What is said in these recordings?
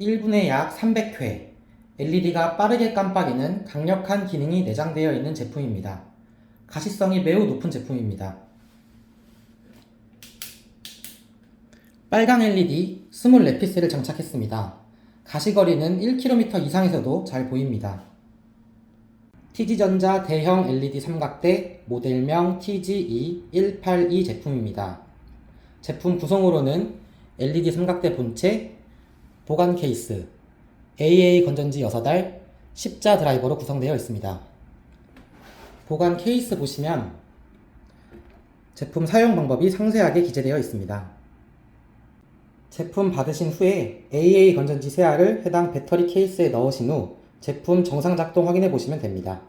1분에 약 300회 LED가 빠르게 깜빡이는 강력한 기능이 내장되어 있는 제품입니다. 가시성이 매우 높은 제품입니다. 빨강 LED 24피스를 장착했습니다. 가시거리는 1km 이상에서도 잘 보입니다. TG전자 대형 LED 삼각대 모델명 TGE182 제품입니다. 제품 구성으로는 LED 삼각대 본체, 보관 케이스, AA 건전지 6알, 십자 드라이버로 구성되어 있습니다. 보관 케이스 보시면 제품 사용 방법이 상세하게 기재되어 있습니다. 제품 받으신 후에 AA 건전지 3알을 해당 배터리 케이스에 넣으신 후 제품 정상 작동 확인해 보시면 됩니다.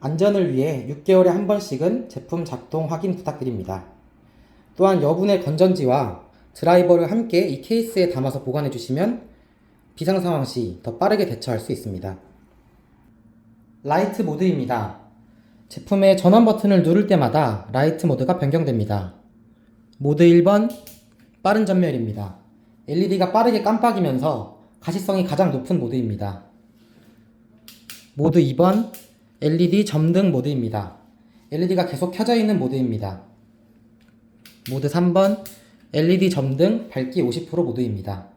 안전을 위해 6개월에 한 번씩은 제품 작동 확인 부탁드립니다. 또한 여분의 건전지와 드라이버를 함께 이 케이스에 담아서 보관해 주시면 비상 상황 시 더 빠르게 대처할 수 있습니다. 라이트 모드입니다. 제품의 전원 버튼을 누를 때마다 라이트 모드가 변경됩니다. 모드 1번 빠른 전멸입니다. LED가 빠르게 깜빡이면서 가시성이 가장 높은 모드입니다. 모드 2번 LED 점등 모드입니다. LED가 계속 켜져 있는 모드입니다. 모드 3번 LED 점등 밝기 50% 모드입니다.